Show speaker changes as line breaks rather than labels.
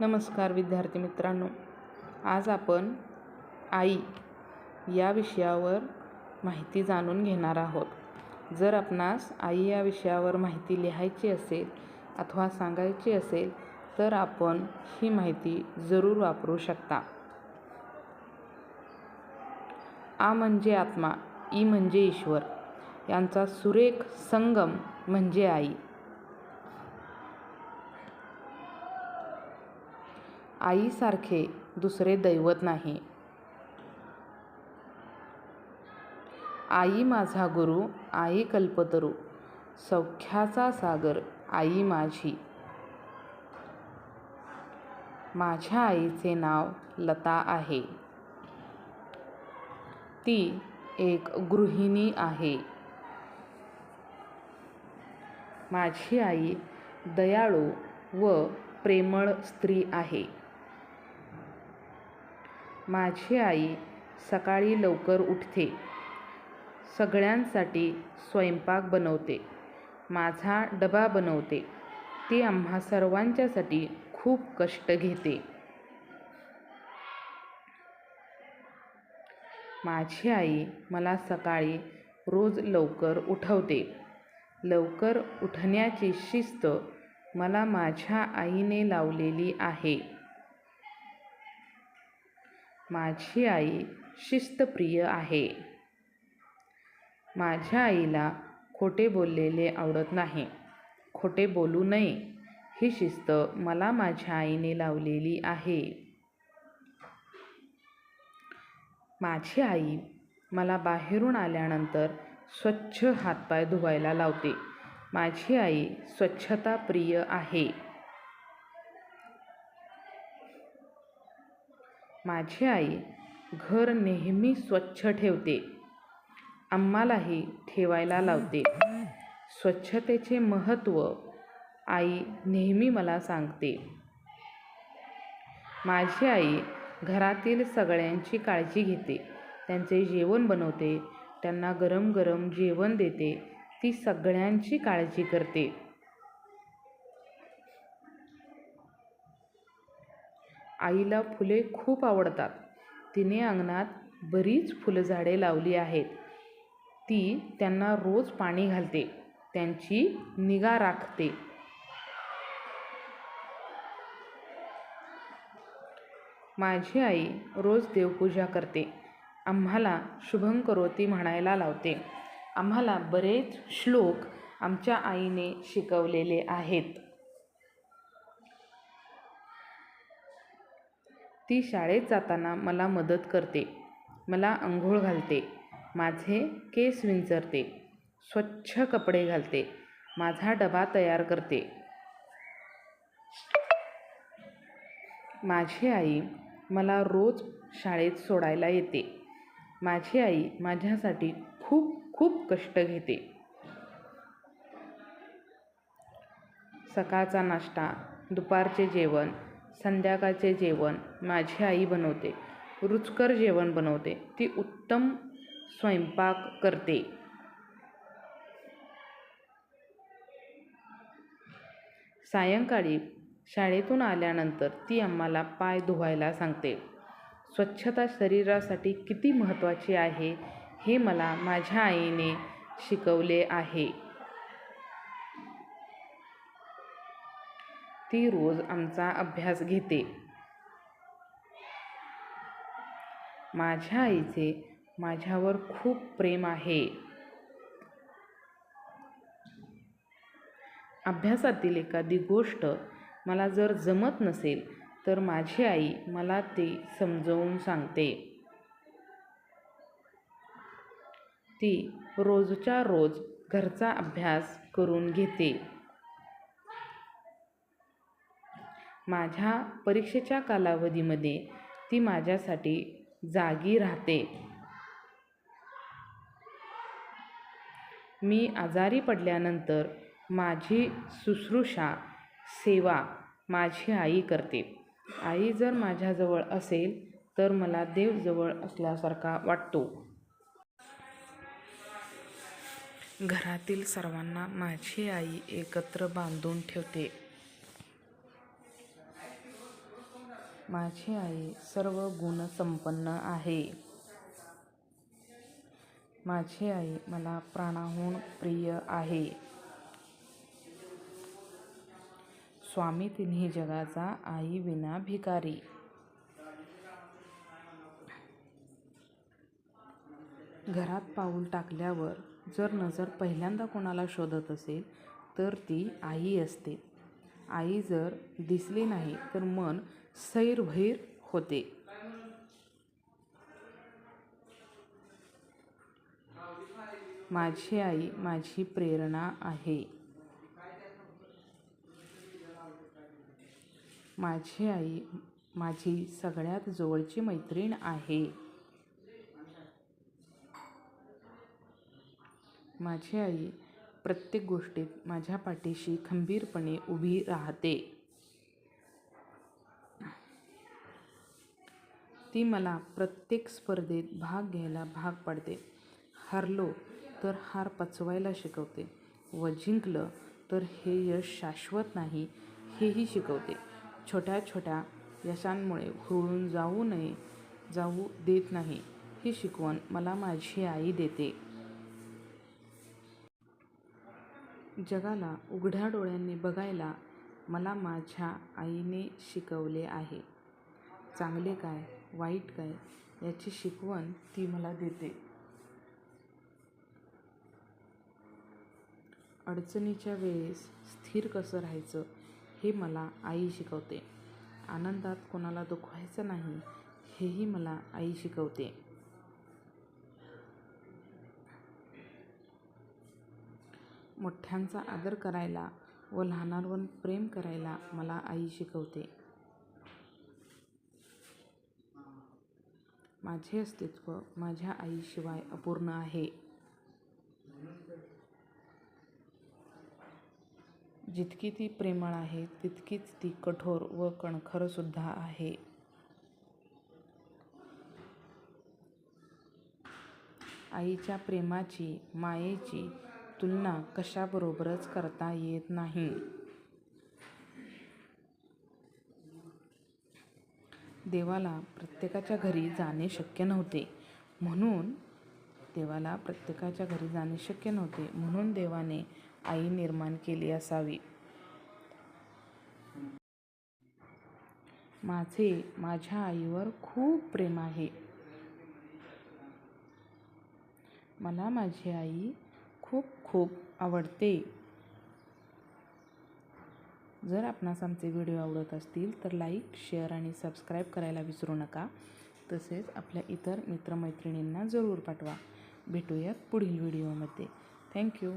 नमस्कार विद्यार्थी मित्रांनो. आज आपण आई या विषयावर माहिती जाणून घेणार आहोत. जर आपणास आई या विषयावर माहिती लिहायची असेल अथवा सांगायची असेल तर आपण ही माहिती जरूर वापरू शकता. आ म्हणजे आत्मा ई म्हणजे ईश्वर. यांचा सुरेख संगम म्हणजे आई. आईसारखे दुसरे दैवत नाही. आई माझा गुरु आई कल्पतरू सौख्याचा सागर आई माझी. माझ्या आईचे नाव लता आहे. ती एक गृहिणी आहे. माझी आई दयाळू व प्रेमळ स्त्री आहे. माझी आई सकाळी लवकर उठते. सगळ्यांसाठी स्वयंपाक बनवते. माझा डबा बनवते. ती आम्हा सर्वांच्यासाठी खूप कष्ट घेते. माझी आई मला सकाळी रोज लवकर उठवते. लवकर उठण्याची शिस्त मला माझ्या आईने लावलेली आहे. माझी आई शिस्तप्रिय आहे. माझ्या आईला खोटे बोललेले आवडत नाही. खोटे बोलू नये. ही शिस्त मला माझ्या आईने लावलेली आहे. माझी आई मला बाहेरून आल्यानंतर स्वच्छ हातपाय धुवायला लावते. माझी आई स्वच्छता प्रिय आहे. माझी आई घर नेहमी स्वच्छ ठेवते. आम्हालाही ठेवायला लावते. स्वच्छतेचे महत्त्व आई नेहमी मला सांगते. माझी आई घरातील सगळ्यांची काळजी घेते. त्यांचे जेवण बनवते. त्यांना गरम गरम जेवण देते. ती सगळ्यांची काळजी करते. आईला फुले खूप आवडतात. तिने अंगणात बरीच फुलझाडे लावली आहेत. ती त्यांना रोज पाणी घालते. त्यांची निगा राखते. माझी आई रोज देवपूजा करते. आम्हाला शुभं करोती म्हणायला लावते. आम्हाला बरेच श्लोक आमच्या आईने शिकवलेले आहेत. ती शाळेत जाताना मला मदत करते. मला अंघोळ घालते. माझे केस विंचरते. स्वच्छ कपडे घालते. माझा डबा तयार करते. माझी आई मला रोज शाळेत सोडायला येते. माझी आई माझ्यासाठी खूप खूप कष्ट घेते. सकाळचा नाश्ता दुपारचे जेवण संध्याकाळचे जेवण माझी आई बनवते. रुचकर जेवण बनवते. ती उत्तम स्वयंपाक करते. सायंकाळी शाळेतून आल्यानंतर ती आम्हाला पाय धुवायला सांगते. स्वच्छता शरीरासाठी किती महत्त्वाची आहे हे मला माझ्या आईने शिकवले आहे. ती रोज आमचा अभ्यास घेते. माझ्या आईचे माझ्यावर खूप प्रेम आहे. अभ्यासातील एखादी गोष्ट मला जर जमत नसेल तर माझी आई मला ते समजवून सांगते. ती रोजच्या रोज घरचा अभ्यास करून घेते. माझ्या परीक्षेच्या कालावधीमध्ये ती माझ्यासाठी जागी राहते. मी आजारी पडल्यानंतर माझी शुश्रूषा सेवा माझी आई करते. आई जर माझ्याजवळ असेल तर मला देव जवळ असल्यासारखा वाटतो. घरातील सर्वांना माझी आई एकत्र बांधून ठेवते. माझी आई सर्व गुणसंपन्न आहे. माझी आई मला प्राणाहून प्रिय आहे. स्वामी तिन्ही जगाचा आई विना भिकारी. घरात पाऊल टाकल्यावर जर नजर पहिल्यांदा कोणाला शोधत असेल तर ती आई असते. आई जर दिसली नाही तर मन सैरभैर होते. माझी आई माझी प्रेरणा आहे. माझी आई माझी सगळ्यात जवळची मैत्रीण आहे. माझी आई प्रत्येक गोष्टीत माझ्या पाठीशी खंबीरपणे उभी राहते. ती मला प्रत्येक स्पर्धेत भाग घ्यायला भाग पाडते. हारलो तर हार पचवायला शिकवते. व जिंकलं तर हे यश शाश्वत नाही हेही शिकवते. छोट्या छोट्या यशांमुळे हुळून जाऊ नये जाऊ देत नाही ही शिकवण मला माझी आई देते. जगाला उघड्या डोळ्यांनी बघायला मला माझ्या आईने शिकवले आहे. चांगले काय? वाईट काय याची शिकवण ती मला देते. अडचणीच्या वेळेस स्थिर कसं राहायचं हे मला आई शिकवते. आनंदात कोणाला दुखवायचं नाही हेही मला आई शिकवते. मोठ्यांचा आदर करायला व लहानांवर प्रेम करायला मला आई शिकवते. माझे अस्तित्व माझ्या आईशिवाय अपूर्ण आहे. जितकी ती प्रेमळ आहे तितकीच ती कठोर व कणखरसुद्धा आहे. आईच्या प्रेमाची मायेची तुलना कशाबरोबरच करता येत नाही. देवाला प्रत्येकाच्या घरी जाणे शक्य नव्हते. म्हणून देवाला प्रत्येकाच्या घरी जाणे शक्य नव्हते. म्हणून देवाने आई निर्माण केली असावी. माझे माझ्या आईवर खूप प्रेम आहे. मला माझी आई खूप खूप आवडते. जर आपणास आमचे व्हिडिओ आवडत असतील तर लाईक शेअर आणि सबस्क्राईब करायला विसरू नका. तसेच आपल्या इतर मित्रमैत्रिणींना जरूर पाठवा. भेटूयात पुढील व्हिडिओमध्ये. थँक्यू.